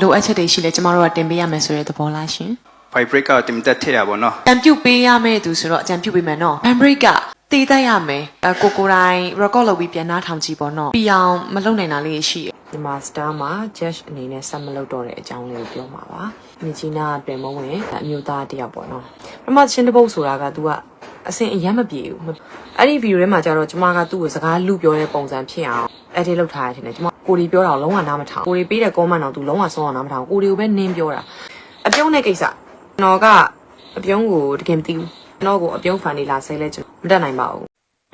လိုအပ်ချက်တွေရှိလဲကျမတို့ကတင်ပေးရမယ်ဆိုတဲ့သဘောလားရှင် five break ကတင်တက်ထည့်တာပေါ့နော်။အံပြုတ်ပေးရမယ့်သူဆိုတော့အကြံပြုတ်ပေးမယ်နော်။ Handbrake ကတည်တတ်ရမယ်။အကိုကိုယ်တိုင် record လုပ်ပြီးပြန်နှားထောင်ကြည့်ပေါ့နော်။ပြီးအောင်မလုပ်နိုင်တာလေးရှိတယ်။ဒီမှာ star မှာ judge အနေနဲ့ဆက်မလုပ်တော့တဲ့အကြောင်းလေးကိုပြောမှာပါ။မြချီနာကပြင်မဝင်အမျိုးသားတစ်ယောက်ပေါ့နော်။ပထမချင်းတစ်ပုတ်ဆိုတာက तू ကအစင်အရမ်းမပြေဘူး။အဲ့ဒီ view ထဲမှာကျတော့ကျမကသူ့ကိုစကားလူပြောတဲ့ပုံစံဖြစ်အောင် edit လုပ်ထားရတယ်ထင်တယ်။ ကျမကိုဒီပြောတာကိုလုံးဝနားမထောင်။ကိုဒီပေးတဲ့ comment တော့ तू လုံးဝဆုံးအောင်နားမထောင်။ကိုဒီကိုပဲနင်းပြောတာ။အပြုံးတဲ့ကိစ္စကျွန်တော်ကအပြုံးကိုတကယ်မသိဘူးကျွန်တော်ကိုအပြုံးဖန်နေလာဆဲလဲကျွန်တော်မတတ်နိုင်ပါဘူး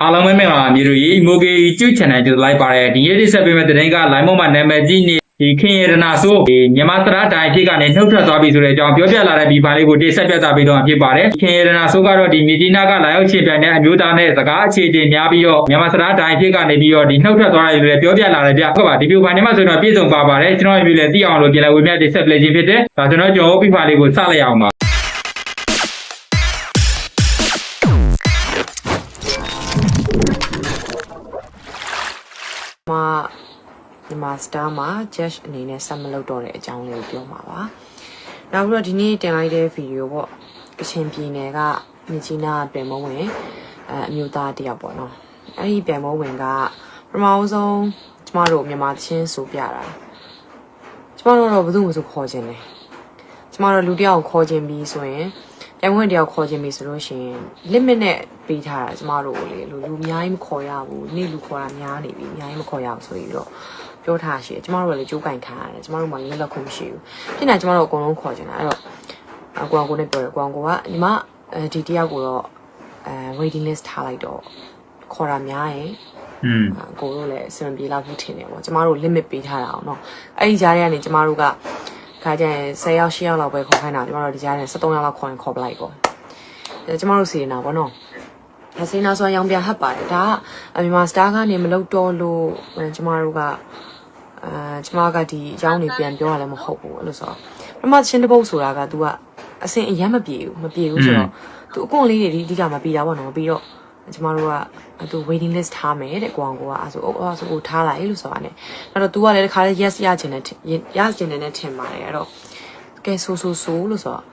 အားလုံးပဲမင်္ဂလာပါမြေတို့ရေမိုကေကျု channel ကြိုလိုက်ပါတယ်ဒီနေ့ဒီဆက်ပေးမဲ့တဲ့တင်က line မုံမှာနာမည်ကြီးနေ ဒီခင်ရတနာဆိုးဒီမြန်မာသရတိုင်ဖြစ်ကနေနှုတ်ထွက်သွားပြီဆိုတဲ့အကြောင်းပြောပြလာတဲ့ဒီပါလေးကိုတိဆက်ပြသပေးတော့ဖြစ်ပါတယ်ခင်ရတနာဆိုးကတော့ဒီမြေကြီးနာကလာရောက်ချင်ပြန်တဲ့အမျိုးသားနဲ့စကားအခြေအတင်များပြီးတော့မြန်မာသရတိုင်ဖြစ်ကနေပြီးတော့ဒီနှုတ်ထွက်သွားတယ်လို့လည်းပြောပြလာတယ်ဗျဟုတ်ပါဒီဗီဒီယိုဖိုင်ထဲမှာဆိုတော့ပြည့်စုံပါပါတယ်ကျွန်တော်မျိုးလည်းသိအောင်လို့ပြန်လဲဝေမျှတိဆက်ပလေးခြင်းဖြစ်တယ်ဒါကျွန်တော်ကျွန်တော်ပြပါလေးကိုစလိုက်အောင်ပါ ဒီမှာ star မှာ judge အနေနဲ့ဆက်မလုပ်တော့တဲ့အကြောင်းလေးကိုပြောမှာပါနောက်ပြီးတော့ဒီနေ့တင်လိုက်တဲ့ဗီဒီယိုပေါ့ကချင်ပြည်နယ်ကမြချီနာပြင်မဝင်အဲအမျိုးသားတစ်ယောက်ပေါ့နော်အဲ့ဒီပြင်မဝင်ကပထမဆုံးကျမတို့မြန်မာချင်းဆိုပြတာကျမတို့တော့ဘယ်သူမှမဆိုခေါ်ခြင်းလေကျမတို့လူတစ်ယောက်ကိုခေါ်ခြင်းပြီးဆိုရင် တိုင်ဝမ်တယောက်ခေါ်ခြင်းပြီဆိုလို့ရှိရင် limit နဲ့ပေးထားတာကျမတို့ကိုလေလူလူအများကြီးမခေါ်ရဘူးနေ့လူခေါ်တာများနေပြီအများကြီးမခေါ်ရဘူးဆိုပြီးတော့ပြောထားရှိတယ်ကျမတို့ကလည်းကြိုးကင်ခံရတယ်ကျမတို့မှလည်းလက်လက်ခုမရှိဘူးဖြစ်နေကျမတို့အကုန်လုံးခေါ်ချင်တာအဲ့တော့အကွန်ကိုနဲ့ပြောတယ်ကွန်ကိုကဒီမှာအဲဒီတယောက်ကိုတော့အဲ waiting list ထားလိုက်တော့ခေါ်တာများရင် อืม ကိုတို့လည်းအဆင်ပြေလောက်ဘူးထင်တယ်ပေါ့ကျမတို့ limit ပေးထားတာအောင်เนาะအဲ့ဒီကြားထဲကနေကျမတို့က ခါကျရင်10ယောက်10ယောက်လောက်ပဲခေါ်ခိုင်းတာကျမတို့ဒီကြားထဲ73ယောက်လောက်ခေါ်ရင်ခေါ်ပလိုက်ပေါ့အဲကျမတို့စီနေတာပေါ့နော်အစင်းနာဆိုရောင်ပြန်ဟပ်ပါတယ်ဒါကမြန်မာစတားကနေမလုပ်တော့လို့ကျမတို့ကအဲကျမကဒီအကြောင်းတွေပြန်ပြောရလည်းမဟုတ်ဘူးအဲ့လိုဆိုတော့ပထမချင်းတစ်ပုတ်ဆိုတာက तू ကအစင်အရမ်းမပြေဘူးမပြေဘူးဆိုတော့ तू အကွန်လေးတွေဒီအဓိကမပြေတာပေါ့နော်ပြီးတော့ ကျမတို့ကသူ waiting list ထားမယ်တဲ့ကိုအောင်ကိုကအဲဆိုအဲဆိုကိုထားလိုက်လို့ဆိုတာ ਨੇ အဲ့တော့ तू ကလည်းတခါလေ yes ရချင်တယ်ထင်ရချင်တယ်နဲ့ထင်ပါတယ်အဲ့တော့ကဲဆိုဆိုဆိုလို့ဆိုတော့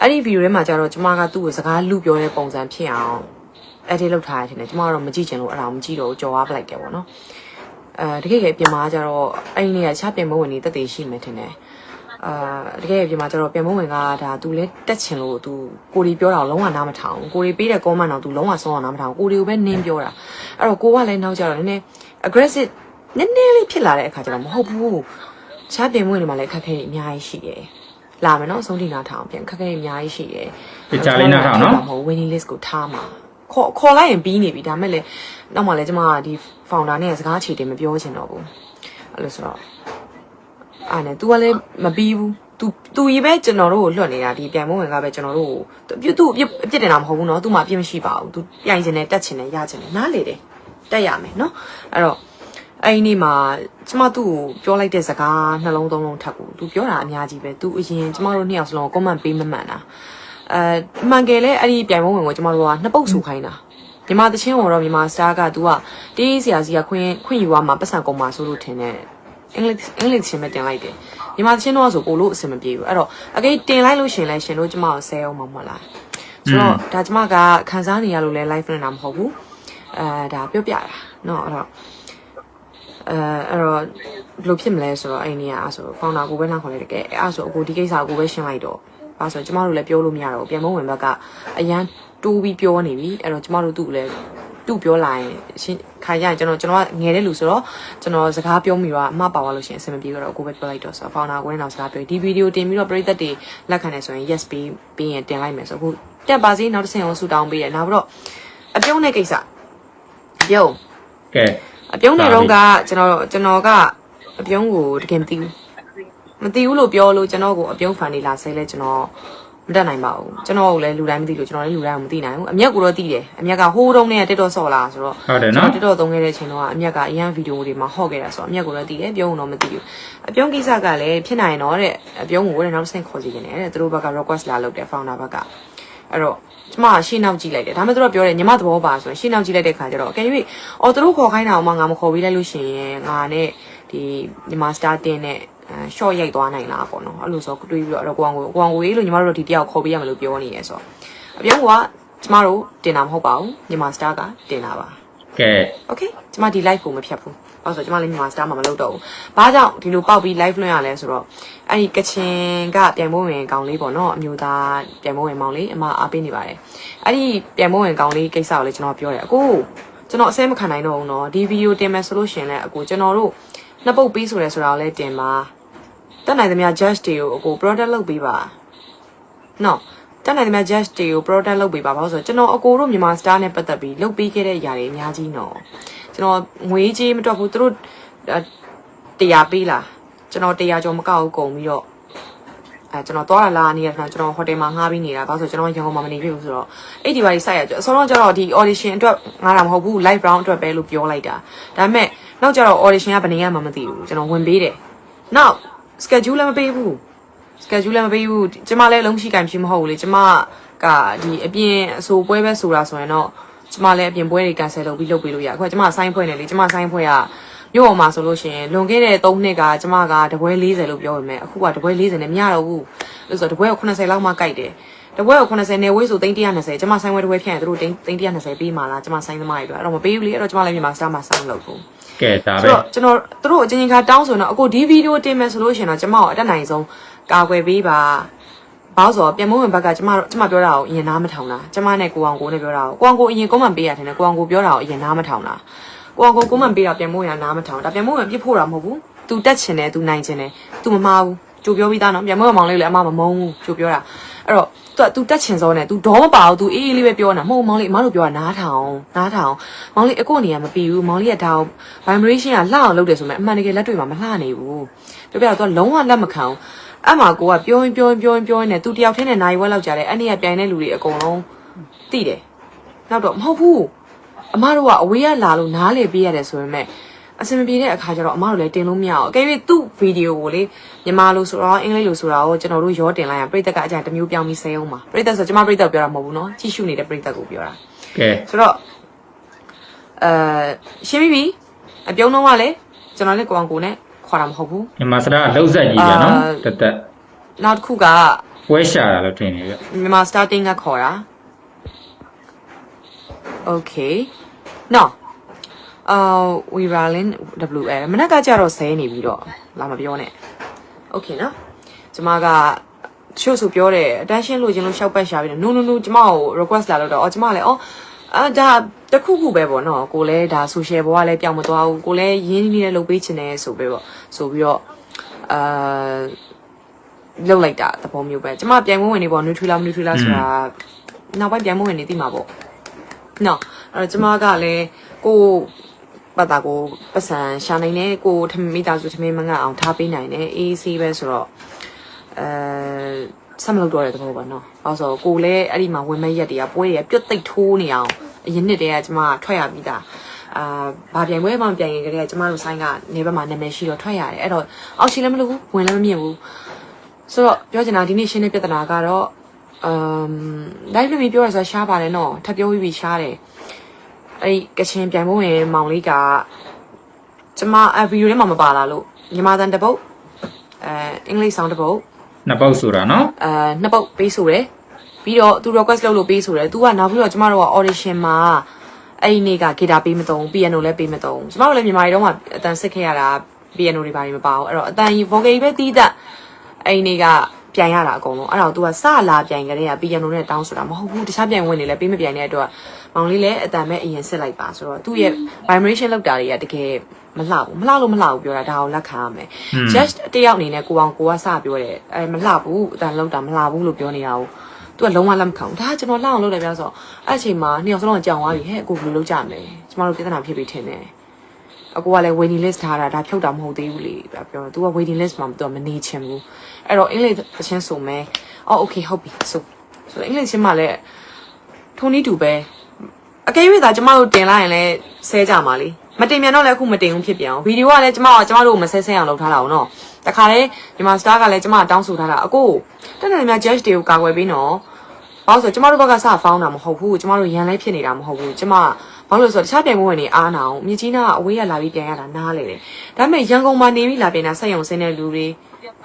အဲ့ဒီ video ထဲမှာကျတော့ကျမကသူ့ကိုစကားလူပြောတဲ့ပုံစံဖြစ်အောင် edit လုပ်ထားရတယ်ထင်တယ်ကျမကတော့မကြည့်ချင်လို့အဲ့ဒါကိုမကြည့်တော့ကြော်သွားပလိုက်တယ်ပေါ့နော်အဲတကယ်ကြီးပြင်မာကျတော့အဲ့ဒီနေရာချပြင်မဝင်နေတက်တည်ရှိမယ်ထင်တယ် အာတကယ်ပြင်မှာကျတော့ပြန်မဝင်ကဒါသူလဲတက်ချင်လို့သူကိုဒီပြောတာကိုလုံးဝနားမထောင်ဘူးကိုဒီပေးတဲ့ comment တော့သူလုံးဝဆုံးအောင်နားမထောင်ဘူးကိုဒီကိုပဲနင်းပြောတာအဲ့တော့ကိုကလည်းနောက်ကျတော့နည်းနည်း aggressive နည်းနည်းလေးဖြစ်လာတဲ့အခါကျတော့မဟုတ်ဘူးချားပြင်မဝင်နေမှာလည်းခက်ခဲအများကြီးရှိတယ်လာမယ်နော်အဆုံးထိနားထောင်ပြန်ခက်ခဲအများကြီးရှိတယ်ဒီကြားလေးနားထောင်နော်မဟုတ် winning list ကိုထားမှာခေါ်ခေါ်လိုက်ရင်ပြီးနေပြီဒါမဲ့လည်းနောက်မှလည်းကျမကဒီ founder နဲ့စကားအခြေတင်မပြောချင်တော့ဘူးအဲ့လိုဆိုတော့ အဲ့နဲ့ तू ကလည်းမပြီးဘူး तू तू ရေးပဲကျွန်တော်တို့ကိုလွတ်နေတာဒီပြိုင်မဝင်ကပဲကျွန်တော်တို့ကို तू အပြစ်အပြစ်တင်တာမဟုတ်ဘူးเนาะ तू မှအပြစ်မရှိပါဘူး तू ပြိုင်ချင်တယ်တက်ချင်တယ်ရချင်တယ်နားလေတယ်တက်ရမယ်เนาะအဲ့တော့အဲ့ဒီနေ့မှာကျမသူ့ကိုပြောလိုက်တဲ့စကားနှလုံးသုံးလုံးထပ်ကို तू ပြောတာအများကြီးပဲ तू အရင်ကျမတို့နှစ်ယောက်စလုံး comment ပေးမမှန်တာအဲမှန်ကယ်လဲအဲ့ဒီပြိုင်မဝင်ကိုကျမတို့ကနှစ်ပုတ်ဆူခိုင်းတာမြန်မာတချင်းကတော့မြန်မာစတားက तू ကတေးဆရာစီကခွင့်ခွင့်ယူရမှာပတ်စံကုန်မှာဆိုလို့ထင်တယ် အင်္ဂလိပ်အင်္ဂလိပ်ချင်းပဲတင်လိုက်တယ်မြန်မာတချင်းတော့ဆိုကိုလို့အဆင်မပြေဘူးအဲ့တော့အကိတင်လိုက်လို့ရှင်လဲရှင်တို့ကျမကိုဆဲအောင်မမဟုတ်လားဆိုတော့ဒါကျမကခန်းစားနေရလို့လဲ live နဲ့တာမဟုတ်ဘူးအဲဒါပြောပြတာเนาะအဲ့တော့အဲအဲ့တော့ဘယ်လိုဖြစ်မလဲဆိုတော့အဲ့ဒီနေရာအဲ့ဆို founder ကိုပဲနှောက်ခေါ်လိုက်တယ်ကဲအဲ့ဆိုအခုဒီကိစ္စကိုပဲရှင်းလိုက်တော့အဲ့ဆိုကျမတို့လည်းပြောလို့မရတော့ဘူးပြန်မဝင်ဘက်ကအရန်တိုးပြီးပြောနေပြီအဲ့တော့ကျမတို့သူ့ကိုလည်း သူ့ပြောလာရင်ရှင်းခါရရင်ကျွန်တော်ကျွန်တော်ကငယ်တဲ့လူဆိုတော့ကျွန်တော်စကားပြောမိတော့အမှားပါသွားလို့ရှိရင်အဆင်မပြေတော့ကိုပဲပြောလိုက်တော့ဆိုတော့ founder ကိုလည်းတော့စကားပြောဒီဗီဒီယိုတင်ပြီးတော့ပရိသတ်တွေလက်ခံနေဆိုရင် yes ပြီးပြီးရင်တင်လိုက်မယ်ဆိုအခုတက်ပါစေနောက်တစ်ဆင့်အောင်ဆူတောင်းပေးတယ်နောက်ပြီးတော့အပြုံးတဲ့ကိစ္စအပြုံးကဲအပြုံးနေတော့ကကျွန်တော်ကျွန်တော်ကအပြုံးကိုတကယ်မသိဘူးမသိဘူးလို့ပြောလို့ကျွန်တော်ကိုအပြုံးဖန်နေလာဆဲလဲကျွန်တော် မတတ်နိုင်ပါဘူးကျွန်တော်ကိုလည်းလူတိုင်းမသိလို့ကျွန်တော်လည်းလူတိုင်းကိုမသိနိုင်ဘူးအမျက်ကိုတော့သိတယ်အမျက်ကဟိုးတုံးနဲ့တက်တော့ဆော့လာဆိုတော့ဟုတ်တယ်နော်တက်တော့သုံးခဲ့တဲ့အချိန်တော့အမျက်ကအရန်ဗီဒီယိုတွေမှာဟော့ခဲ့တာဆိုတော့အမျက်ကိုတော့သိတယ်ပြုံးတော့မသိဘူးအပြုံးကိစ္စကလည်းဖြစ်နိုင်တော့တဲ့အပြုံးကိုလည်းနောက်တစ်ဆင့်ခေါ်စီနေတယ်တဲ့သူတို့ဘက်က request လာလုပ်တယ် founder ဘက်ကအဲ့တော့ကျမရှေ့နောက်ကြည့်လိုက်တယ်ဒါမှမဟုတ်သူတို့ပြောတယ်ညီမသဘောပါဆိုရင်ရှေ့နောက်ကြည့်လိုက်တဲ့ခါကျတော့အကယ်၍အော်သူတို့ခေါ်ခိုင်းတာအောင်မှငါမခေါ်ပေးလိုက်လို့ရှိရင်ငါနဲ့ဒီညီမ star တင်နဲ့ အဲ short ရိုက်သွားနိုင်လားပေါ့နော်အဲ့လိုဆိုတွေးပြီးတော့အဲ့တော့ကိုအောင်ကိုကိုအောင်ကိုရေးလို့ညီမတို့ဒီတယောက်ခေါ်ပေးရမလို့ပြောနေရဲဆိုတော့အပြောကကျမတို့တင်တာမဟုတ်ပါဘူးညီမ star ကတင်တာပါကဲ okay ကျမဒီ live ကိုမဖြတ်ဘူး။ဘာလို့လဲဆိုတော့ကျမလည်းမြန်မာ star မှာမလုပ်တော့ဘူး။ဘာကြောင့်ဒီလိုပေါက်ပြီး live လွှင့်ရလဲဆိုတော့အဲ့ဒီကချင်ကပြန်မိုးဝင်ကောင်လေးပေါ့နော်အမျိုးသားပြန်မိုးဝင်မောင်လေးအမအားပေးနေပါတယ်။အဲ့ဒီပြန်မိုးဝင်ကောင်လေးကိစ္စကိုလည်းကျွန်တော်ပြောတယ်။အကိုကျွန်တော်အစဲမခံနိုင်တော့ဘူးနော်။ဒီဗီဒီယိုတင်မယ်ဆိုလို့ရှရင်လည်းအကိုကျွန်တော်တို့နှစ်ပုတ်ပြီးဆိုရဲဆိုတာကိုလည်းတင်ပါ။ တက်နိုင်သမျှ judge တွေကိုအကို product လုပ်ပေးပါ။နော်တက်နိုင်သမျှ judge တွေကို product လုပ်ပေးပါဘာလို့ဆိုတော့ကျွန်တော်အကိုတို့မြန်မာ star နဲ့ပတ်သက်ပြီးလုပ်ပေးခဲ့တဲ့ຢာတွေအများကြီးနော်ကျွန်တော်ငွေကြီးမတွက်ဘူးသူတို့တရားပေးလားကျွန်တော်တရားကျော်မကောက်ဘူးကုန်ပြီးတော့အဲကျွန်တော်သွားရလာနေရခဏကျွန်တော်ဟိုတယ်မှာငှားပြီးနေတာဘာလို့ဆိုကျွန်တော်ရန်ကုန်မှာမနေဖြစ်ဘူးဆိုတော့အဲ့ဒီဘာကြီးစိုက်ရအစောတော့ကျတော့ဒီ audition အတွက်ငါတာမဟုတ်ဘူး live round အတွက်ပဲလို့ပြောလိုက်တာဒါပေမဲ့နောက်ကျတော့ audition ကဘယ်နေရမှမသိဘူးကျွန်တော်ဝင်ပေးတယ်နောက် schedule လည်းမပေးဘူး schedule လည်းမပေးဘူးကျမလည်းအလုံးရှိကင်ဖြစ်မဟုတ်ဘူးလေကျမကဒီအပြင်အဆိုပွဲပဲဆိုတာဆိုရင်တော့ကျမလည်းအပြင်ပွဲတွေ cancel လုပ်ပြီးလုပ်ပေးလို့ရအခုကကျမဆိုင်းဖွဲ့နေလေကျမဆိုင်းဖွဲ့ကမြို့ပေါ်မှာဆိုလို့ရှိရင်လွန်ခဲ့တဲ့3နှစ်ကကျမကတပွဲ40လို့ပြောပေမဲ့အခုကတပွဲ40နဲ့မရတော့ဘူးလို့ဆိုတော့တပွဲကို80လောက်မှကြိုက်တယ်တပွဲကို80နဲ့ဝေးဆို320ကျမဆိုင်းပွဲတပွဲဖြန့်ရင်တို့320ပေးမှလားကျမဆိုင်းသမားတွေအတွက်အဲ့တော့မပေးဘူးလေအဲ့တော့ကျမလည်းမြန်မာ star မှာဆိုင်းလုပ်ဘူး ကဲဒါပဲ ဆိုတော့ကျွန်တော်သူတို့အချင်းချင်းခါတောင်းဆိုတော့အခုဒီဗီဒီယိုတင်မယ်ဆိုလို့ရှိရင်တော့ကျမတို့အတက်နိုင်ဆုံးကာကွယ်ပေးပါဘာလို့ဆိုတော့ပြန်မိုးဝင်ဘက်ကကျမတို့ကျမပြောတာကိုအရင်နားမထောင်တာကျမနဲ့ကိုအောင်ကိုနဲ့ပြောတာကိုကိုအောင်ကိုအရင်ကွန်မန့်ပေးရတယ်နဲ့ကိုအောင်ကိုပြောတာကိုအရင်နားမထောင်တာကိုအောင်ကိုကွန်မန့်ပေးတာပြန်မိုးရနားမထောင်ဒါပြန်မိုးဝင်ပြစ်ဖို့တာမဟုတ်ဘူး तू တက်ချင်တယ် तू နိုင်ချင်တယ် तू မမှားဘူးကြိုပြောပြီးသားနော်ပြန်မိုးဝင်မောင်လေးလည်းအမမမုန်းဘူးကြိုပြောတာ အဲ့တော့ तू तू တက်ချင်စောနဲ့ तू ဒေါမပါဘူး तू အေးအေးလေးပဲပြောနေတာမဟုတ်ဘူးမောင်လေးအမတို့ပြောတာနားထောင်နားထောင်မောင်လေးအကိုအနေကမပြီးဘူးမောင်လေးကဒါကို vibration ကလှအောင်လုပ်တယ်ဆိုမှအမှန်တကယ်လက်တွေ့မှာမလှနိုင်ဘူးပြောပြတော့ तू လုံးဝလက်မခံဘူးအဲ့မှာကိုကပြောရင်ပြောရင်ပြောရင်ပြောရင်နဲ့ तू တယောက်တည်းနဲ့နိုင်ဝဲလောက်ကြတယ်အဲ့နေ့ကပြိုင်တဲ့လူတွေအကုန်လုံးသိတယ်နောက်တော့မဟုတ်ဘူးအမတို့ကအဝေးကလာလို့နားလေပေးရတယ်ဆိုပေမဲ့ အဆင်မပြေတဲ့အခါကျတော့အမတို့လည်းတင်လို့မရအောင်အကယ်၍သူ့ဗီဒီယိုကိုလေမြန်မာလိုဆိုတော့အင်္ဂလိပ်လိုဆိုတာကိုကျွန်တော်တို့ရောတင်လိုက်ရပရိသတ်ကအကြံတစ်မျိုးပြောင်းပြီးဆဲအောင်ပါပရိသတ်ဆိုကျွန်မပရိသတ်ပြောတာမဟုတ်ဘူးเนาะကြည့်ရှုနေတဲ့ပရိသတ်ကိုပြောတာ ကဲ ဆိုတော့အဲရှင်းပြီပြီအပြုံးတော့ကလည်းကျွန်တော်လည်းကိုအောင်ကိုနဲ့ခေါ်တာမဟုတ်ဘူး မြန်မာစတာလှုပ်ဆက်ကြီးဗျာနော် အာ တက်တက် နောက်တစ်ခုက ပွဲရှာတာလို့ထင်နေဗျ မြန်မာ starting ကခေါ်တာ okay no အာ we rolling wl မနက်ကကြတော့ဆဲနေပြီးတော့လာမပြောနဲ့ okay နော်ကျမကချို့ဆိုပြောတယ် attention လို့ခြင်းလို့ရှောက်ပတ်ရှာပြီးတော့ no no no ကျမကို request လာလို့တော့အော်ကျမလည်းအော်အာဒါတခုခုပဲပေါ့နော်ကိုလည်းဒါ social ဘောကလည်းပြောင်းမသွားဘူးကိုလည်းရင်းနှီးလေးလုပ်ပေးချင်တယ်ဆိုပြီးတော့ဆိုပြီးတော့အာလုတ်လိုက်တာသဘောမျိုးပဲကျမပြိုင်ပွဲဝင်နေပေါ့ Nutella Nutella ဆိုတာနောက်ပိုင်းပြိုင်ပွဲဝင်နေသိမှာပေါ့နော်အဲ့တော့ကျမကလည်းကို ပတ်တာကိုပတ်စံရှာနိုင်တယ်ကိုထမမိသားစုထမင်းမငတ်အောင်ထားပေးနိုင်တယ်အေးဆေးပဲဆိုတော့အဲဆက်မလုပ်တော့တဲ့သဘောပါနော်။ဘာလို့ဆိုတော့ကိုလည်းအဲ့ဒီမှာဝင်မဲ့ရက်တွေကပွဲတွေကပြုတ်သိပ်ထိုးနေအောင်အရင်နှစ်တည်းကကျမထွက်ရပြီးသားအာဘာပြိုင်ပွဲမှမပြိုင်ရင်ကလေးကကျမတို့ဆိုင်ကနေဘက်မှာနာမည်ရှိတော့ထွက်ရတယ်အဲ့တော့အောက်ရှင်လည်းမလုပ်ဘူးဝင်လည်းမမြင်ဘူးဆိုတော့ပြောချင်တာဒီနေ့ရှင်းတဲ့ပြဿနာကတော့အမ်ဒါပေမဲ့ပြောရဆိုရှားပါတယ်နော်ထပ်ပြောပြီးပြီရှားတယ် အဲ့ဒီကချင်ပြိုင်ပွဲဝင်မောင်လေးကကျမအဗီဒီယိုထဲမှာမပါလာလို့မြန်မာတန်တစ်ပုတ်အဲအင်္ဂလိပ်ဆောင်တစ်ပုတ်နှစ်ပေါက်ဆိုတာနော်အဲနှစ်ပုတ်ပေးဆိုတယ်ပြီးတော့သူ request လုပ်လို့ပေးဆိုတယ်သူကနောက်ပြီးတော့ကျမတို့က audition မှာအဲ့ဒီနေ့ကဂီတာပေးမသုံး piano လည်းပေးမသုံးကျမတို့လည်းမြန်မာတွေတော့မှအတန်စစ်ခဲ့ရတာ piano တွေဘာတွေမပါဘူးအဲ့တော့အတန် vocal ပဲတီးတတ်အဲ့ဒီနေ့ကပြိုင်ရတာအကုန်လုံးအဲ့တော့ तू ကစလာပြိုင်ကြတဲ့က piano နဲ့တောင်းဆိုတာမဟုတ်ဘူးတခြားပြိုင်ဝင်နေလည်းပေးမပြိုင်တဲ့အတွက် မောင်လေးလည်းအတန်ပဲအရင်စစ်လိုက်ပါဆိုတော့သူ့ရဲ့ vibration လောက်တာတွေကတကယ်မလှဘူးမလှလို့မလှဘူးပြောတာဒါကိုလက်ခံရမယ် just တယောက်အနေနဲ့ကိုအောင်ကိုကစပြောတယ်အဲမလှဘူးအတန်လောက်တာမလှဘူးလို့ပြောနေတာကိုသူကလုံးဝလက်မခံဘူးဒါကကျွန်တော်လှအောင်လုပ်တယ်ပြောဆိုအဲ့အချိန်မှာနှစ်ယောက်စလုံးကြောင်သွားပြီဟဲ့အကိုဘယ်လိုလုပ်ကြမလဲကျမတို့ပြဿနာဖြစ်ပြီးထင်တယ်အကိုကလည်း waiting list ထားတာဒါဖြုတ်တာမဟုတ်သေးဘူးလေပြောပြောသူက waiting list မှာသူကမနေချင်ဘူးအဲ့တော့အင်္ဂလိပ်သချင်းဆိုမယ်အော် okay ဟုတ်ပြီဆိုဆိုအင်္ဂလိပ်ချင်းမှလည်းထုံးနီးတူပဲ အကယ်၍သာကျမတို့တင်လိုက်ရင်လည်းဆဲကြမှာလေမတင်မြန်တော့လည်းအခုမတင်ဘူးဖြစ်ပြန်အောင်ဗီဒီယိုကလည်းကျမကကျမတို့ကိုမဆဲဆဲအောင်လုပ်ထားတာအောင်နော်တခါလေဒီမှာ star ကလည်းကျမတောင်းဆိုထားတာအကိုတက်တယ်များ judge တွေကိုကာကွယ်ပေးနော်ဘာလို့ဆိုကျမတို့ဘက်ကစဖောင်းတာမဟုတ်ဘူးကျမတို့ရန်လဲဖြစ်နေတာမဟုတ်ဘူးကျမဘာလို့လဲဆိုတော့တခြားပြိုင်ပွဲဝင်နေအားနာအောင်မြကြီးနာကအဝေးရလာပြီးပြန်ရတာနားလေတယ်ဒါပေမဲ့ရန်ကုန်မှာနေပြီးလာပြန်တာဆက်ရုံဆင်းတဲ့လူတွေ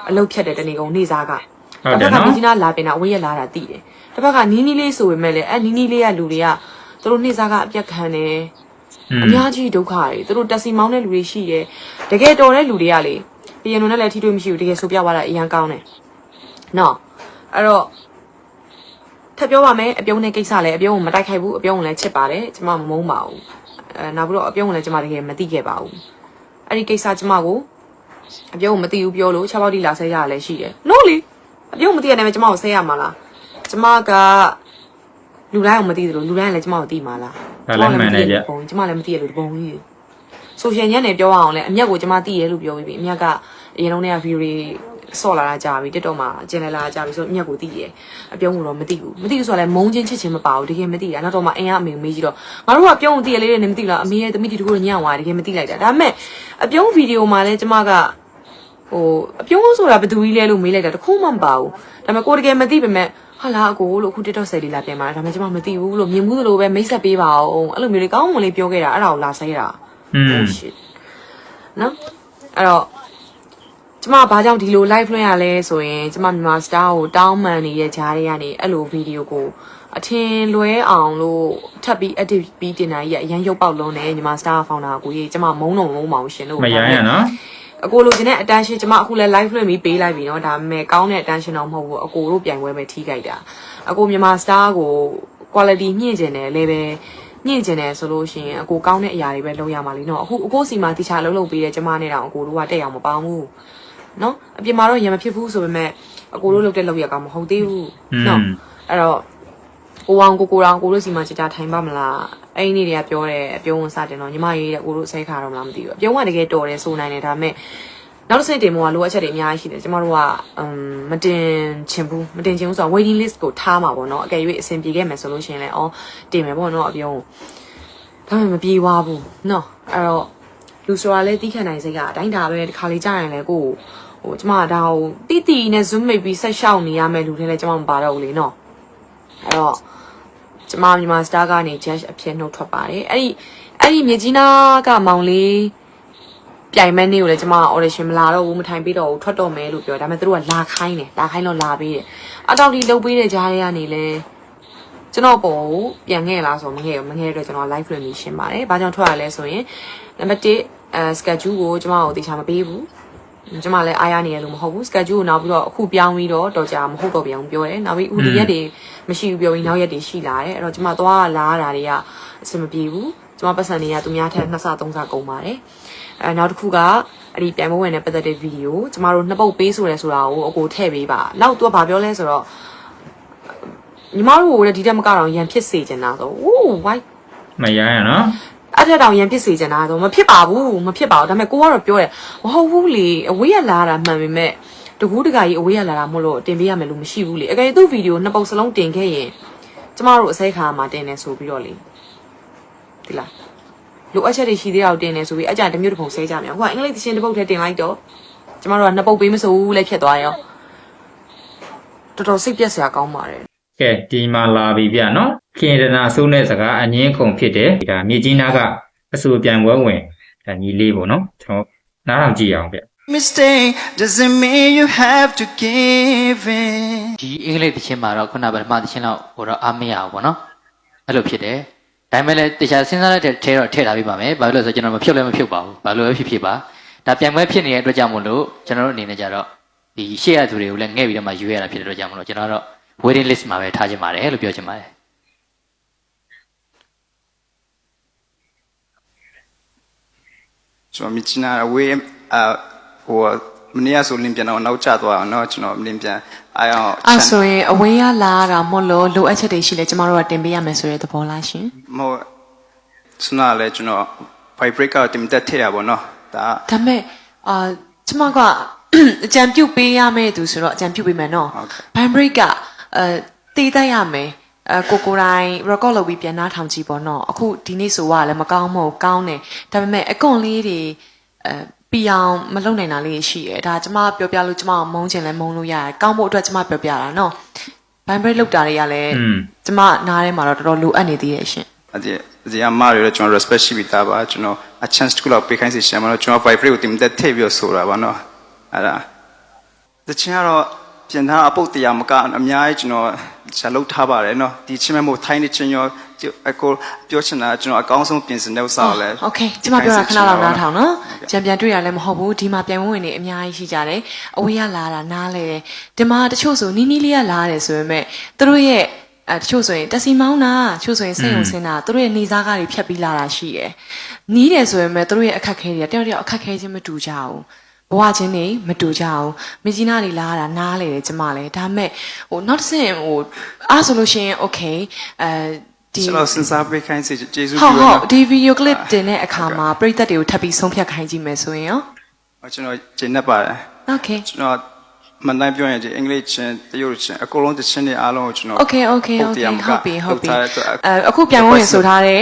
အလုပ်ဖြတ်တဲ့တနေကုန်နေစားကဟုတ်တယ်တစ်ဖက်ကနော်မြကြီးနာလာပြန်တာအဝေးရလာတာတည်တယ်တစ်ဖက်ကနီးနီးလေးဆိုပေမဲ့လည်းအဲနီးနီးလေးကလူတွေက သူတို့နေစားကအပြက်ခံတယ်อืมအများကြီးဒုက္ခတွေသူတို့တက်စီမောင်းတဲ့လူတွေရှိတယ်တကယ်တော်တဲ့လူတွေကလေပြန်လုံနဲ့လည်းထိတွေ့မရှိဘူးတကယ်ဆိုပြသွားတာအရန်ကောင်းတယ်နော်အဲ့တော့ထပ်ပြောပါမယ်အပြုံးတဲ့ကိစ္စလည်းအပြုံးကိုမတိုက်ခိုက်ဘူးအပြုံးကိုလည်းချစ်ပါတယ်ကျမမမုန်းပါဘူးအဲနောက်ပြီးတော့အပြုံးကိုလည်းကျမတကယ်မသိခဲ့ပါဘူးအဲ့ဒီကိစ္စကျမကိုအပြုံးကိုမသိဘူးပြောလို့6ပေါက်တိလာဆဲရတာလည်းရှိတယ်လို့လေအပြုံးမသိရတဲ့ကျမကိုဆဲရမှာလားကျမက လူတိုင်းကိုမသိသလိုလူတိုင်းကလည်းကျမကိုသိမှာလားဒါလည်းမှန်တယ်ဗျပုံကျမလည်းမသိရလို့ဒီပုံကြီးဆိုရှယ်ညက်နေပြောရအောင်လဲအမျက်ကိုကျမသိရလို့ပြောပြီးပြီအမျက်ကအရင်တုန်းကဗီဒီယိုတွေဆော့လာတာကြာပြီတက်တော့မှကျင်လည်လာတာကြာပြီဆိုတော့အမျက်ကိုသိရအပြုံးကတော့မသိဘူးမသိဘူးဆိုတော့လဲမုန်းချင်းချစ်ချင်းမပါဘူးတကယ်မသိတာနောက်တော့မှအင်ကအမေကိုမေးကြည့်တော့ငါတို့ကပြုံးကိုသိရလေးတွေနဲ့မသိဘူးလားအမေရဲ့သမီးတီတကူညံ့သွားတယ်တကယ်မသိလိုက်တာဒါပေမဲ့အပြုံးဗီဒီယိုမှာလဲကျမကဟိုအပြုံးဆိုတာဘယ်သူကြီးလဲလို့မေးလိုက်တာတခုမှမပါဘူးဒါပေမဲ့ကိုယ်တကယ်မသိပေမဲ့ ဟာလာအကိုလို့အခု TikTok ဆယ်လေးလာပြန်มาဒါပေမဲ့ကျမမသိဘူးလို့မြင်မှုသလိုပဲမိတ်ဆက်ပေးပါအောင်အဲ့လိုမျိုးလေးကောင်းမွန်လေးပြောခဲ့တာအဲ့ဒါကိုလာဆဲတာ อืม shit နော်အဲ့တော့ကျမဘာကြောင့်ဒီလို live လွှင့်ရလဲဆိုရင်ကျမမြန်မာ star ကိုတောင်းပန်နေတဲ့ဂျားတွေကနေအဲ့လိုဗီဒီယိုကိုအထင်လွဲအောင်လို့ထပ်ပြီး edit ပြီးတင်တာကြီးကအရန်ရုပ်ပေါက်လုံးနဲ့မြန်မာ star founder ကိုကြီးကျမမုန်းတော့မုန်းပါဘူးရှင်လို့ မရရနော် အကိုလိုချင်တဲ့ attention ကျမအခုလဲ live လွှင့်ပြီးပေးလိုက်ပြီเนาะဒါပေမဲ့ကောင်းတဲ့ attention တော့မဟုတ်ဘူးအကိုတို့ပြိုင်ပွဲပဲထိခိုက်တာအကိုမြန်မာ star ကို quality မြင့်ကျင်တယ်လည်းပဲမြင့်ကျင်တယ်ဆိုလို့ရှိရင်အကိုကောင်းတဲ့အရာတွေပဲလုပ်ရမှာလीเนาะအခုအကိုစီမှာတီချာလုံးလုံးပေးတယ်ကျမနဲ့တောင်အကိုတို့ကတက်အောင်မပေါင်းဘူးเนาะအပြင်မှာတော့ရံမဖြစ်ဘူးဆိုပေမဲ့အကိုတို့လုပ်တဲ့လုပ်ရကောင်မဟုတ်သေးဘူး อื เนาะ ม အဲ့တော့ ကိုအောင်ကိုကိုတောင်ကိုတို့စီမှာကြကြထိုင်ပါမလားအဲ့ဒီနေ့တွေကပြောတယ်အပြုံးဝင်စတင်တော့ညီမရေးတဲ့ကိုတို့ဆဲခါတော့မလားမသိဘူးအပြုံးကတကယ်တော်တယ်ဆိုနိုင်တယ်ဒါပေမဲ့နောက်တစ်စိတ်တင်မို့ကလိုအပ်ချက်တွေအများကြီးရှိတယ်ကျမတို့ကအမ်မတင်ချင်ဘူးမတင်ချင်ဘူးဆိုတော့ waiting list ကိုထားမှာပေါ့နော်အကယ်၍အဆင်ပြေခဲ့မယ်ဆိုလို့ရှိရင်လည်းအော်တင်မယ်ပေါ့နော်အပြုံးဒါပေမဲ့မပြေသွားဘူးနော်အဲ့တော့လူဆိုတာလည်းတီးခံနိုင်စိတ်ကအတိုင်းဒါပဲတစ်ခါလေးကြာရင်လည်းကိုယ့်ကိုဟိုကျမကဒါကိုတီတီနဲ့ zoom မိတ်ပြီးဆက်ရှောက်နေရမယ်လူတွေလည်းကျမမပါတော့ဘူးလေနော် အဲ့တော့ကျမမြန်မာစတားကနေ judge အဖြစ်နှုတ်ထွက်ပါတယ်အဲ့ဒီအဲ့ဒီမြေကြီးနာကမောင်လေးပြိုင်မဲ့နေ့ကိုလည်းကျမ audition မလာတော့ဘူးမထိုင်ပေးတော့ဘူးထွက်တော့မယ်လို့ပြောဒါပေမဲ့သူတို့ကလာခိုင်းတယ်လာခိုင်းတော့လာပေးတယ်အတောက်ဒီလုတ်ပေးတဲ့ကြားထဲကနေလဲကျွန်တော်ပုံကိုပြန်ခဲ့လားဆိုမခဲ့ဘူးမခဲ့တဲ့အတွက်ကျွန်တော် live လွှင့်ပြီးရှင်းပါတယ်။ဘာကြောင့်ထွက်ရလဲဆိုရင်နံပါတ်1အဲ schedule ကိုကျမကိုတေချာမပေးဘူး။ ကျမလည်းအားရနေရလို့မဟုတ်ဘူး schedule ကိုနောက်ပြီးတော့အခုပြောင်းပြီးတော့တော်ကြာမဟုတ်တော့ပြန်ဘူးပြောတယ်။နောက်ပြီးဦးဒီရက်တွေမရှိဘူးပြောပြီးနောက်ရက်တွေရှိလာတယ်။အဲ့တော့ကျမသွားလာရတာတွေကအဆင်မပြေဘူး။ကျမပတ်စံတွေကသူများထက်နှစ်ဆသုံးဆကုန်ပါတယ်။အဲနောက်တစ်ခုကအဲ့ဒီပြန်မဝင်တဲ့ပတ်သက်တဲ့ဗီဒီယိုကျမတို့နှစ်ပုတ်ပေးဆိုရဲဆိုတာကိုအကိုထည့်ပေးပါ။နောက်သူကဘာပြောလဲဆိုတော့ညီမတို့ကလည်းဒီတက်မကတော့ရန်ဖြစ်စေချင်တာဆို။ Ooh why မရရနော် အဲ့ထက်တောင်ရန်ဖြစ်စေချင်တာဆိုမဖြစ်ပါဘူးမဖြစ်ပါဘူးဒါပေမဲ့ကိုကတော့ပြောတယ်မဟုတ်ဘူးလေအဝေးရလာတာမှန်ပေမဲ့တကူးတကကြီးအဝေးရလာတာမဟုတ်လို့တင်ပေးရမယ်လို့မရှိဘူးလေအကယ်သူ့ဗီဒီယိုနှစ်ပုတ်စလုံးတင်ခဲ့ရင်ကျမတို့အစိခါမှာတင်နေဆိုပြီးတော့လေဒီလားလိုအပ်ချက်တွေရှိသေးတာကိုတင်နေဆိုပြီးအကြံတစ်မျိုးတစ်ပုံဆဲကြမြောက်ဟိုကအင်္ဂလိပ်သရှင်တစ်ပုတ်ထဲတင်လိုက်တော့ကျမတို့ကနှစ်ပုတ်ပေးမဆိုဘူးလည်းဖြစ်သွားရောတော်တော်စိတ်ပြက်စရာကောင်းပါတယ်ကဲဒီမှာလာပြီဗျနော် ခင်ရနာဆိုးတဲ့စကားအငင်းခုန်ဖြစ်တယ်ဒါမြေကြီးနာကအဆူပြန်ပွဲဝင်ဒါညီလေးပေါ့နော်ကျွန်တော်နားထောင်ကြည့်အောင်ဗျ Mistake doesn't mean you have to give in. ဒီအင်္ဂလိပ်သချင်းမှာတော့ခုနကပထမသချင်းတော့ဟိုတော့အားမရဘူးပေါ့နော်အဲ့လိုဖြစ်တယ်ဒါပေမဲ့လည်းတခြားစဉ်းစားလိုက်တဲ့ထဲတော့ထည့်ထားပြီးပါမယ်ဘာလို့လဲဆိုတော့ကျွန်တော်မဖြုတ်လည်းမဖြုတ်ပါဘူးဘာလို့လဲဖြစ်ဖြစ်ပါဒါပြန်ပွဲဖြစ်နေတဲ့အတွက်ကြောင့်မို့လို့ကျွန်တော်တို့အနေနဲ့ကြတော့ဒီရှေ့ရသူတွေကိုလည်းငှဲ့ပြီးတော့မှယူရတာဖြစ်တဲ့အတွက်ကြောင့်မို့လို့ကျွန်တော်ကတော့ waiting list မှာပဲထားခြင်းပါတယ်လို့ပြောချင်ပါတယ် ကျွန်တော်မြစ်ချနာအဝေးအဟိုမနေ့ကဆိုလင်းပြန်တော့နောက်ကျသွားအောင်เนาะကျွန်တော်လင်းပြန်အားအောင် အဲ့ဆိုရင်အဝေးရလာတာမဟုတ်လို့လိုအပ်ချက်တွေရှိလဲကျမတို့ကတင်ပေးရမယ်ဆိုတဲ့သဘောလားရှင် မဟုတ်စနာလဲကျွန်တော် vibrate ကတင်တက်ထည့်ရပါတော့ဒါ ဒါပေမဲ့အာကျမကအကြံပြုတ်ပေးရမယ်သူဆိုတော့အကြံပြုတ်ပေးမယ်နော် ဟုတ်ကဲ့ ဘန်ဘရိတ်ကအဲတည်တတ်ရမယ် အဲကိုကိုတိုင်း record လုပ်ပြီးပြန်နှားထောင်ကြည့်ပေါ့နော်အခုဒီနေ့ဆိုကလည်းမကောင်းမဟုတ်ကောင်းတယ်ဒါပေမဲ့အကွန်လေးတွေအဲပြအောင်မလုပ်နိုင်တာလေးရှိရဲဒါကျမပြောပြလို့ကျမမုန်းချင်လဲမုန်းလို့ရတယ်ကောင်းဖို့အတွက်ကျမပြောပြတာနော်ဘိုင်ဘရိတ်လောက်တာတွေကလည်းကျမနားထဲမှာတော့တော်တော်လိုအပ်နေသေးရဲ့ရှင်အဒီအဒီအမတွေလည်းကျွန်တော် respect ရှိပြီးသားပါကျွန်တော်အ chance တစ်ခုလောက်ပေးခိုင်းစီရှင်မလို့ကျွန်တော် vibrate ကိုတင်တက်ထည့်ပြီးတော့ဆိုတာပါနော်အဲ့ဒါတချင်ကတော့ ပြင်ထားအပုတ်တရားမကအများကြီးကျွန်တော်ဇာလုတ်ထားပါတယ်နော်ဒီချင်းမဲ့မို့ထိုင်းနေချင်းရောအကိုပြောချင်တာကျွန်တော်အကောင်းဆုံးပြင်ဆင်တဲ့ဥစ္စာကိုလည်း โอเคကျမပြောတာခဏလောက်နားထောင်နော်ကြံပြန်တွေ့ရလဲမဟုတ်ဘူးဒီမှာပြန်ဝင်ဝင်နေအများကြီးရှိကြတယ်အဝေးကလာတာနားလဲတယ်ဒီမှာတချို့ဆိုနီးနီးလေးကလာတယ်ဆိုပေမဲ့သူတို့ရဲ့အဲတချို့ဆိုရင်တက်စီမောင်းတာတချို့ဆိုရင်စိတ်ုံစင်းတာသူတို့ရဲ့နေစားကားတွေဖြတ်ပြီးလာတာရှိတယ်နီးတယ်ဆိုပေမဲ့သူတို့ရဲ့အခက်ခဲတွေကတယောက်တယောက်အခက်ခဲချင်းမတူကြဘူး ဘဝချင်းနေမတူကြဘူးမကြီးနာတွေလာတာနားလေတယ်ကျမလည်းဒါပေမဲ့ဟိုနောက်တစ်ဆင့်ဟိုအားဆိုလို့ရှိရင် okay အဲဒီကျွန်တော်စဉ်းစားပေးခိုင်းစီကျေးဇူးဟုတ်ပြုဟုပါတ်ဒီဗီဒီယိုကလစ်တင်တဲ့အခါမှာပရိသတ်တွေကိုထပ်ပြီးဆုံးဖြတ်ခိုင်းကြည့်မယ်ဆိုရင်ရောနော်ကျွန်တော်ကျင်းနေပါတယ် Okay ကျွန်တော်မန်တိုင်းပြောရင်ဒီအင်္ဂလိပ်ချင်းတရုတ်ချင်းအကုန်လုံးတချင်းတွေအားလုံးကိုကျွန်တော် Okay okay ပုတ် okay တရားမကဟုတ်ပြီဟုတ်ပြီလုပ်ထားတဲ့အတွက်အဲအခုပြန်ဝင်ဆိုထားတဲ့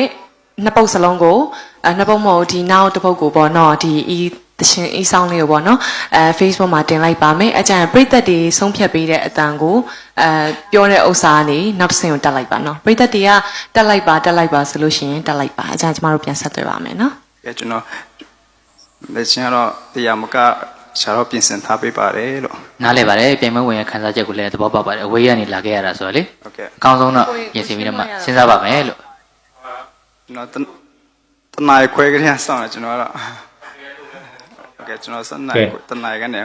နှစ်ပုတ်စလုံးကိုအဲနှစ်ပုတ်မဟုတ်ဒီနောက်တစ်ပုတ်ကိုပေါ့နော်ဒီဤ တရှင်ဤဆောင်လေးကိုပေါ့နော်အဲ Facebook မှာတင်လိုက်ပါမယ်အကြံပရိသတ်တွေဆုံးဖြတ်ပေးတဲ့အတန်ကိုအဲပြောတဲ့ဥစ္စာကနေနောက်တစ်ဆင့်ကိုတက်လိုက်ပါနော်ပရိသတ်တွေကတက်လိုက်ပါတက်လိုက်ပါဆိုလို့ရှိရင်တက်လိုက်ပါအကြံကျမတို့ပြန်ဆက်သွယ်ပါမယ်နော်အဲကျွန်တော်လက်ချင်းကတော့တရားမကရှာတော့ပြင်ဆင်ထားပေးပါတယ်လို့နားလဲပါတယ်ပြိုင်ပွဲဝင်ရခန်းစားချက်ကိုလည်းသဘောပေါက်ပါတယ်အဝေးကနေလာခဲ့ရတာဆိုတော့လေဟုတ်ကဲ့အကောင်းဆုံးတော့ပြင်ဆင်ပြီးတော့မှစဉ်းစားပါမယ်လို့ကျွန်တော်တတနားခွဲကလေးဆောင်းတယ်ကျွန်တော်ကတော့ဟုတ် ကဲ့ကျွန်တော်စနေတနားကနေ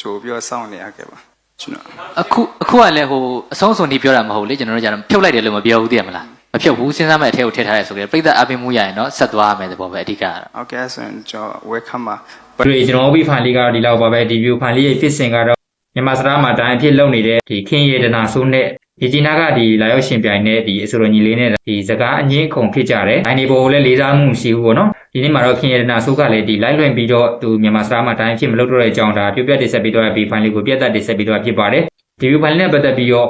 ချိုးပြီးဆောင်းနေရခဲ့ပါကျွန်တော်အခုအခုကလည်းဟိုအဆုံးအစွန်ဒီပြောတာမဟုတ်လေကျွန်တော်တို့ကျတော့ဖြုတ်လိုက်တယ်လို့မပြောဘူးသိရမလားမဖြုတ်ဘူးစဉ်းစားမဲ့အထက်ကိုထည့်ထားရဲဆိုကြတယ်ပြိဿအပင်မှုရရင်တော့ဆက်သွားရမယ်သဘောပဲအဓိကကတော့ဟုတ်ကဲ့ဆိုရင်ကျွန်တော် welcome ပါဒီကျွန်တော်ဝိဖိုင်လေးကတော့ဒီလောက်ပါပဲဒီ view ဖိုင်လေးရဲ့ဖြစ်စဉ်ကတော့မြန်မာစကားမှာတိုင်းအဖြစ်လုပ်နေတဲ့ဒီခင်းရတနာဆိုးနဲ့ဒီဂျီနာကဒီလာရောက်ရှင်ပြိုင်တဲ့ဒီအဆိုတော်ညီလေးနဲ့ဒီစကားအငင်းခုန်ဖြစ်ကြတယ်။အဲဒီပေါ်ကိုလည်းလေးစားမှုရှိဘူးပေါ့နော်။ ဒီနေ့မှာတော့ခင်းရတနာဆိုးကလည်းဒီလိုက်လွင်ပြီးတော့သူမြန်မာစကားမှာတိုင်းအဖြစ်မလုပ်တော့တဲ့အကြောင်းဒါပြပြတင်ဆက်ပြီးတော့ဒီဖိုင်လေးကိုပြတ်သက်တင်ဆက်ပြီးတော့ဖြစ်ပါတယ်။ဒီ view ဖိုင်လေးနဲ့ပတ်သက်ပြီးတော့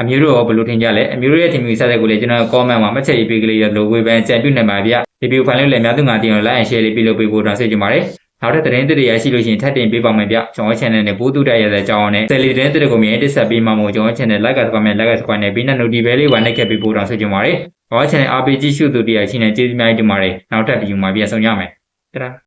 အမျိုးတို့ရောဘယ်လိုထင်ကြလဲအမျိုးတို့ရဲ့ထင်မြင်ဆက်တဲ့ကိုလည်းကျွန်တော် comment မှာမှတ်ချက်ရေးပေးကလေးရလို့ဝေဖန်ကြံပြုနိုင်ပါဗျ။ဒီ view ဖိုင်လေးကိုလည်းအများသူငါတင်အောင် like and share လေးပြုလုပ်ပေးဖို့တောင်းဆိုချင်ပါတယ်။ နောက်တဲ့သတင်းတွေရရှိလို့ရှိရင်ထပ်တင်ပေးပါမယ်ဗျကျွန်တော် channel နဲ့ဘိုးတူတက်ရတဲ့အကြောင်းနဲ့ daily သတင်းတွေကိုမြင်တက်ဆက်ပေးမှာမို့ကျွန်တော် channel like က comment like က subscribe နဲ့ပြီးတဲ့ notification လေးဝါနဲ့ခဲ့ပေးဖို့တောင်းဆိုချင်ပါတယ်ကျွန်တော် channel RPG ရှုသူတရားရှိနေကျေးဇူးများတင်ပါတယ်နောက်ထပ်ဗီဒီယိုမှာပြန်ဆောင်ကြမယ်တရာ